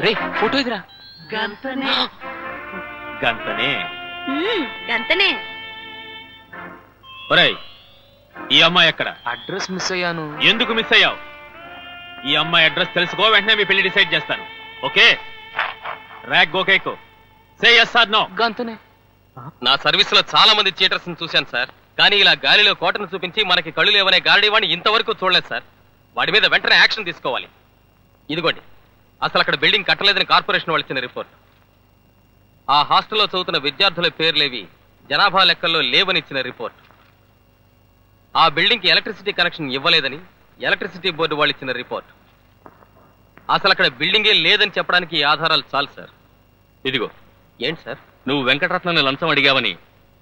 రే photo ఎదురా గంతనే. గంతనే. గంతనే. ఒరేయ్ ఈ అమ్మాయి ఎక్కడ? అడ్రస్ మిస్ అయ్యాను. ఎందుకు మిస్ అయ్యావు? ఈ అమ్మాయి అడ్రస్ తెలుసుకో వెంటనే మీ పెళ్ళి డిసైడ్ చేస్తాను. ఓకే? ర్యాక్ గోకేకు సే ఎస్ ఆర్ నో గంతనే. నా సర్వీస్లో చాలా మంది థియేటర్స్ చూశాను సార్. కానీ ఇలా గాలిలో కోటను చూపించి మనకి కళ్ళు లేవనే గారడీ వాడిని ఇంతవరకు చూడలేదు సార్. వాడి మీద వెంటనే యాక్షన్ తీసుకోవాలి. ఇదిగోండి. అసలు అక్కడ బిల్డింగ్ కట్టలేదని కార్పొరేషన్ వాళ్ళు ఇచ్చిన రిపోర్ట్. ఆ హాస్టల్లో చదువుతున్న విద్యార్థుల పేర్లేవి జనాభా లెక్కల్లో లేవని ఇచ్చిన రిపోర్ట్. ఆ బిల్డింగ్కి ఎలక్ట్రిసిటీ కనెక్షన్ ఇవ్వలేదని ఎలక్ట్రిసిటీ బోర్డు వాళ్ళు ఇచ్చిన రిపోర్ట్. అసలు అక్కడ బిల్డింగే లేదని చెప్పడానికి ఈ ఆధారాలు చాలు సార్. ఇదిగో. ఏంటి సార్? నువ్వు వెంకటరత్నాన్ని లంచం అడిగావని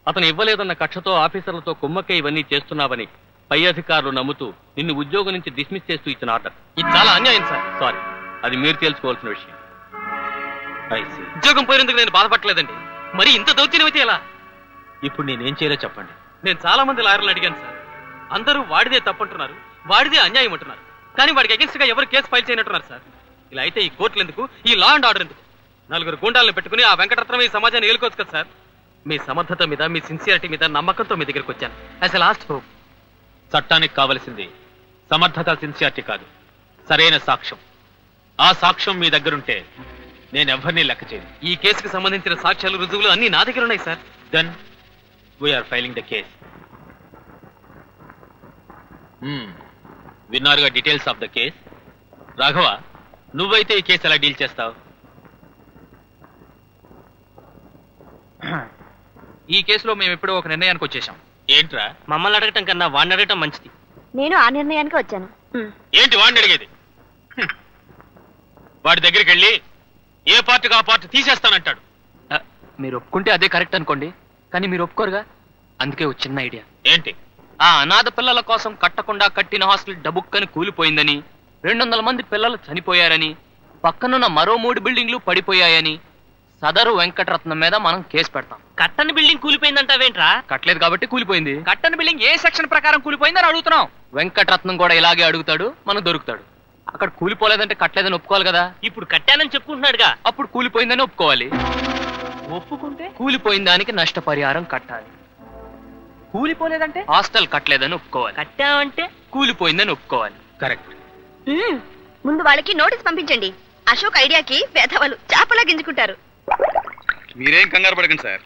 అతను ఇవ్వలేదన్న కక్షతో ఆఫీసర్లతో కుమ్మక్క ఇవన్నీ చేస్తున్నావని పై అధికారులు నమ్ముతూ నిన్ను ఉద్యోగం నుంచి డిస్మిస్ చేస్తూ ఇచ్చిన ఆర్డర్. ఇది చాలా అన్యాయం సార్. సారీ. అది మీరు తెలుసుకోవాల్సిన విషయం. ఉద్యోగం పోయినందుకు నేను బాధపడలేదండి మరి ఇంత దౌత్యం అయితే ఎలా? ఇప్పుడు నేనేం చేయాలో చెప్పండి. నేను చాలా మంది లాయర్లు అడిగాను సార్. అందరూ వాడిదే తప్పంటున్నారు వాడిదే అన్యాయం అంటున్నారు. కానీ వాడికి అగెన్స్ట్గా ఎవరు కేసు ఫైల్ చేయనట్టున్నారు సార్. ఇలా అయితే ఈ కోర్టులు ఎందుకు? ఈ లా అండ్ ఆర్డర్ ఎందుకు? నలుగురు గుండాలను పెట్టుకుని ఆ వెంకటరత్నం ఈ సమాజాన్ని ఏలుకోవచ్చు కదా సార్. మీ సమర్థత మీద మీ సిన్సియారిటీ మీద నమ్మకంతో మీ దగ్గరికి వచ్చాను. యాజ్ లాస్ట్ హోప్ చట్టానికి కావలసింది సమర్థత సిన్సియారిటీ కాదు. సరైన సాక్ష్యం. ఆ సాక్ష్యం మీ దగ్గరుంటే నేను ఎవరిని లెక్క చేయను. ఈ కేసుకు సంబంధించిన సాక్ష్యాలు రుజువులు అన్ని నా దగ్గర ఉన్నాయి sir then we are filing the case. విన్నారుగా details of the case Raghava నువ్వైతే ఈ కేసు ఎలా డీల్ చేస్తావు? ఈ కేసులో మేము ఎప్పుడో ఒక నిర్ణయానికి వచ్చేసాం ఏంట్రా? మమ్మల్ని అడగటం కన్నా వాడిని అడగటం మంచిది. నేను ఆ నిర్ణయానికి వచ్చాను. ఏంటి వాడిని అడిగేది. వాడి దగ్గరికి వెళ్ళి ఏ పార్టీకి ఆ పార్టీ తీసేస్తానంటాడు. మీరు ఒప్పుకుంటే అదే కరెక్ట్ అనుకోండి కానీ మీరు ఒప్పుకోరుగా? అందుకే ఒక చిన్న ఐడియా. ఏంటి? ఆ అనాథ పిల్లల కోసం కట్టకుండా కట్టిన హాస్టల్ డబుక్కని కూలిపోయిందని రెండు వందల మంది పిల్లలు చనిపోయారని పక్కనున్న మరో మూడు బిల్డింగ్లు పడిపోయాయని సదరు వెంకటరత్నం మీద మనం కేసు పెడతాం. కట్టని బిల్డింగ్ కూలిపోయిందంటావేంట్రా? కట్టలేదు కాబట్టి కూలిపోయింది. కట్టని బిల్డింగ్ ఏ సెక్షన్ ప్రకారం కూలిపోయిందని అడుగుతున్నాం వెంకటరత్నం కూడా ఇలాగే అడుగుతాడు మనం దొరుకుతాడు. అక్కడ కూలిపోలేదంటే కట్టలేదని ఒప్పుకోవాలి కదా? ఇప్పుడు కట్టానని చెప్పుకుంటున్నాడుగా. అప్పుడు కూలిపోయిందని ఒప్పుకోవాలి. ఒప్పుకుంటే? కూలిపోయిన దానికి నష్టపరిహారం కట్టాలి. కూలిపోలేదంటే? హాస్టల్ కట్టలేదని ఒప్పుకోవాలి. కట్టామంటే కూలిపోయిందని ఒప్పుకోవాలి. కరెక్ట్. ముందు వాళ్ళకి నోటీస్ పంపించండి. అశోక్ ఐడియాకి పేదవాళ్ళు చేపలా గింజుకుంటారు. మీరేం కంగారు పడకండి సార్.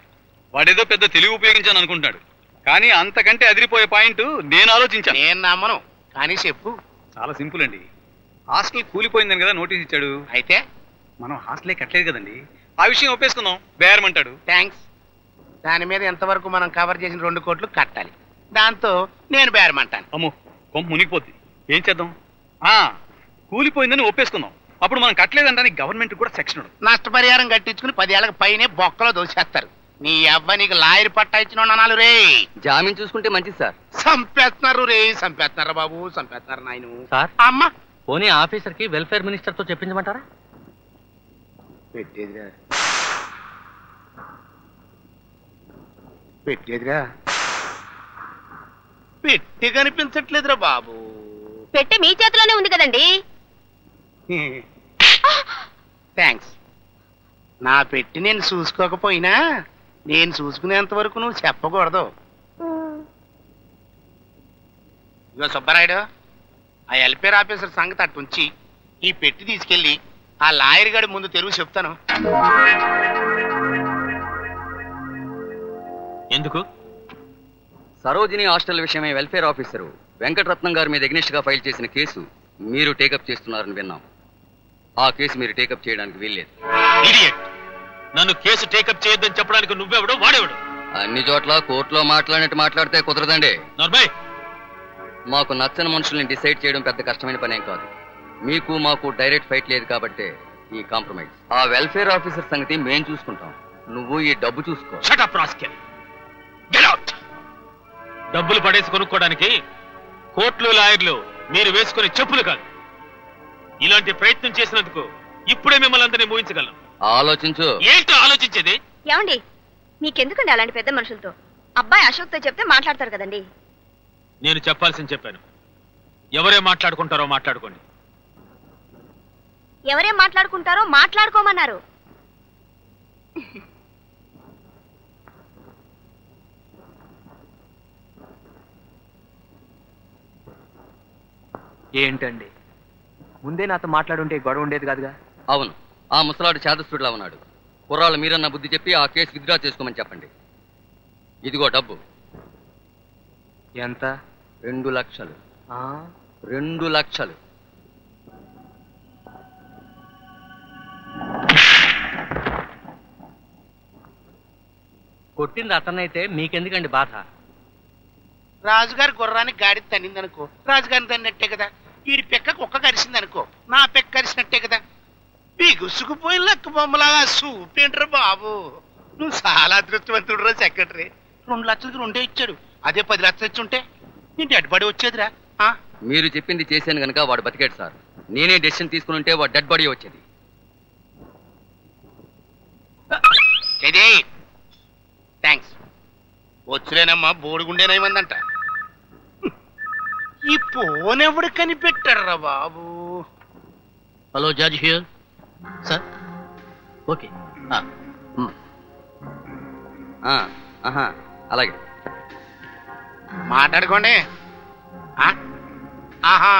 వాడేదో పెద్ద తెలివి ఉపయోగించాను అనుకుంటున్నాడు. కానీ అంతకంటే అదిరిపోయే పాయింట్ నేను ఆలోచించాను. నేను నమ్మను. కానీ చెప్పు. చాలా సింపుల్ అండి. హాస్టల్ కూలిపోయిందని కదా నోటీస్ ఇచ్చాడు. అయితే? మనం హాస్టలే కట్టలేదు కదండి. ఆ విషయం ఒప్పేసుకుందాం. బేరమంటాడు. థ్యాంక్స్ దాని మీద ఎంతవరకు మనం కవర్ చేసిన రెండు కోట్లు కట్టాలి. దాంతో నేను బేరమంటాను. అమ్మో కొంప మునిగిపోద్ది. ఏం చేద్దాం? ఆ కూలిపోయిందని ఒప్పేసుకుందాం. అప్పుడు మనం కట్టలేదంటానికి గవర్నమెంట్ కూడా సెక్షన్ నష్టపరిహారం కట్టించుకుని పదేళ్ళకి పైనే బొక్కలో దోసేస్తారు. నీ అవ్వ నీకు లాయర్ పట్టా ఇచ్చిన అనాలు రే. జామీన్ చూసుకుంటే మంచిది సార్. సంపేస్తున్నారు రే సంపేస్తున్నారు బాబు సంపేస్తున్నారు నాయను. సార్? అమ్మ పోనీ ఆఫీసర్కి వెల్ఫేర్ మినిస్టర్తో చెప్పించమంటారా? పెట్టేదిరా. పెట్టేదిరా. పెట్టి కనిపించట్లేదురా బాబు. పెట్టే మీ చేతిలోనే ఉంది కదండి. థ్యాంక్స్ నా పెట్టి నేను చూసుకోకపోయినా నేను చూసుకునేంత వరకు నువ్వు చెప్పకూడదు. ఇగో సుబ్బరాయుడు. ఆ ఎల్పేర్ ఆఫీసర్ సంగతి అట్టుంచి ఈ పెట్టి తీసుకెళ్ళి ఆ లాయర్ గడి ముందు తెరుగు చెప్తాను. ఎందుకు? సరోజిని హాస్టల్ విషయమై వెల్ఫేర్ ఆఫీసరు వెంకటరత్నం గారి మీద ఎగ్నిస్ట్గా ఫైల్ చేసిన కేసు మీరు టేకప్ చేస్తున్నారని విన్నాం. ఆ కేసు మీరు టేకప్ చేయడానికి వీల్లేదు. ఇడియట్ నన్ను కేసు టేకప్ చేయొద్దని చెప్పడానికి నువ్వెవడు వాడేవాడు? అన్ని చోట్ల కోర్టులో మాట్లాడినట్టు మాట్లాడితే కుదరదండి. నర్మయ్! మాకు నచ్చని మనుషుల్ని డిసైడ్ చేయడం పెద్ద కష్టమైన పనేం కాదు. మీకు మాకు డైరెక్ట్ ఫైట్ లేదు కాబట్టే ఈ కాంప్రమైజ్. ఆ వెల్ఫేర్ ఆఫీసర్ సంగతి మేం చూసుకుంటాం. నువ్వు ఈ డబ్బు చూసుకో. Shut up rascal get out డబ్బులు పడేసి కొనుక్కోవడానికి కోట్లు లాయర్లు మీరు వేసుకునే చెప్పులు కాదు. ఇలాంటి ప్రయత్నం చేసినందుకు ఇప్పుడే మిమ్మల్ని అందరినీ మూయించగలను ఆలోచించు. ఏంటో ఆలోచించేది? ఏమండి మీకెందుకండి అలాంటి పెద్ద మనుషులతో? అబ్బాయి అశోక్తో చెప్తే మాట్లాడతారు కదండి. నేను చెప్పాల్సింది చెప్పాను. ఎవరే మాట్లాడుకుంటారో మాట్లాడుకోండి. ఎవరేం మాట్లాడుకుంటారో మాట్లాడుకోమన్నారు. ఏంటండి? ముందే నాతో మాట్లాడుంటే గొడవ ఉండేది కాదుగా? అవును. ఆ ముసలాడు చేదస్తుడిలా ఉన్నాడు. కుర్రాళ్ళు మీరన్న బుద్ధి చెప్పి ఆ కేసు విత్డ్రా చేసుకోమని చెప్పండి. ఇదిగో డబ్బు. ఎంత? రెండు లక్షలు. ఆ? రెండు లక్షలు. కొట్టింది అతనైతే మీకెందుకండి బాధ? రాజుగారి గుర్రానికి గాడి తన్నిందనుకో. రాజుగారిని తన్నినట్టే కదా. వీడి పెక్క కుక్క కరిసిందనుకో. నా పెక్క కరిసినట్టే కదా. బిగుసుకుపోయి లెక్క బొమ్మలాగా సూపేంట్రా బాబు. నువ్వు చాలా అదృష్టవంతుడు సెక్రటరీ. రెండు లక్షలకి రెండే ఇచ్చాడు. అదే పది లక్షలు ఇచ్చి ఉంటే నేను అడ్డుపడి వచ్చేదిరా? ఆ? మీరు చెప్పింది చేశాను గనుక వాడు బతికాడు సార్. నేనే డెసిషన్ తీసుకుని ఉంటే వాడు డెడ్ బాడీ వచ్చేది. థ్యాంక్స్ వచ్చులేనమ్మా బోడిగుండేనేమందంట ఈ ఫోన్ ఎవడు కనిపెట్టారా బాబు? Hello judge here. Sir? Okay. ఆ, ఆహా అలాగే. మాట్లాడుకోండి ఆ? ఆహా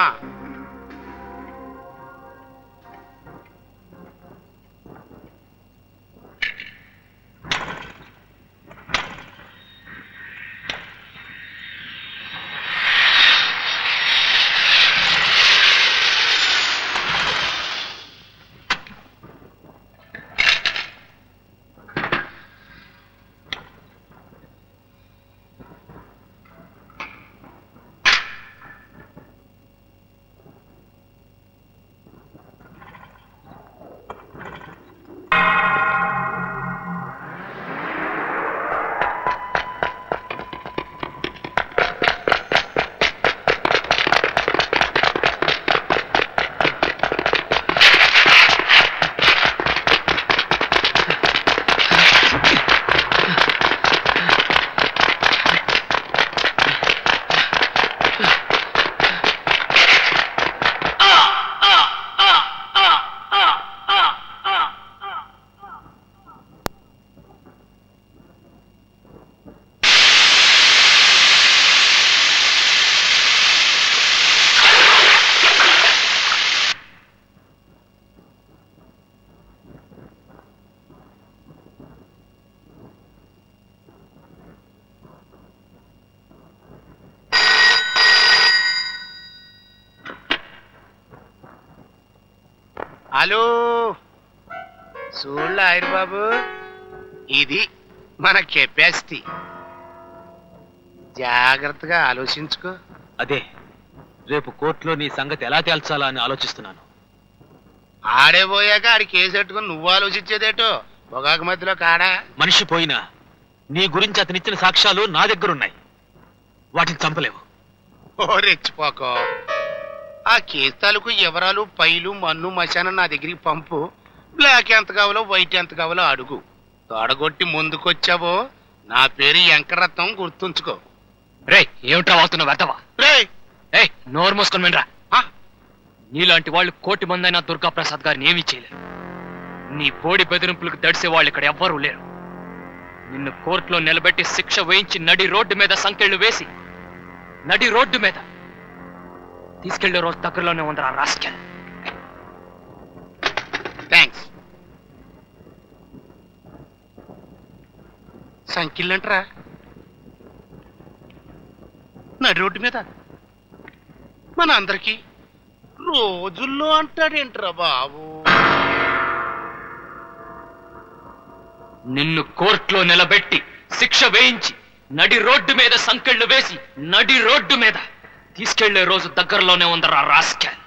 హలో. చూడలే ఆయన బాబు ఇది మన కెపాసిటీ. జాగ్రత్తగా ఆలోచించుకో. అదే రేపు కోర్టులో నీ సంగతి ఎలా తేల్చాలా అని ఆలోచిస్తున్నాను. ఆడే పోయాక ఆడి కేసు పెట్టుకుని నువ్వు ఆలోచించేదేటో పొగాకు మధ్యలో కాడా? మనిషి పోయినా నీ గురించి అతనిచ్చిన సాక్ష్యాలు నా దగ్గరున్నాయి. వాటిని చంపలేవు. ఓ రెచ్చిపోకో. ఆ కేసు తాలూకు వివరాలు పైలు మన్ను మశానం నా దగ్గరికి పంపు. బ్లాక్ ఎంత కావాలో వైట్ ఎంత కావాలో అడుగు. తొడగొట్టి ముందుకొచ్చావో నా పేరు వెంకరత్నం గుర్తుంచుకో. రే ఏమిట్రా వాగుతున్నావు వెతవా రే ఏ నోరు మూసుకొని వినరా. నీలాంటి వాళ్ళు కోటి మందైనా దుర్గా ప్రసాద్ గారిని ఏమీ చేయలేరు. నీ బోడి బెదిరింపులకు దడిసే వాళ్ళు ఇక్కడ ఎవ్వరూ లేరు. నిన్ను కోర్టులో నిలబెట్టి శిక్ష వేయించి నడి రోడ్డు మీద సంకెళ్ళు వేసి నడి రోడ్డు మీద తీసుకెళ్ళే రోజు దగ్గరలోనే ఉందరా రాస్కెల్. థ్యాంక్స్ సంకిళ్ళంటరా నడి రోడ్డు మీద మన అందరికి రోజుల్లో అంటాడేంట్రా బాబు? నిన్ను కోర్టులో నిలబెట్టి శిక్ష వేయించి నడి రోడ్డు మీద సంకెళ్ళు వేసి నడి రోడ్డు మీద. తీసుకెళ్ళే రోజు దగ్గరలోనే ఉందరా రాస్కెల్.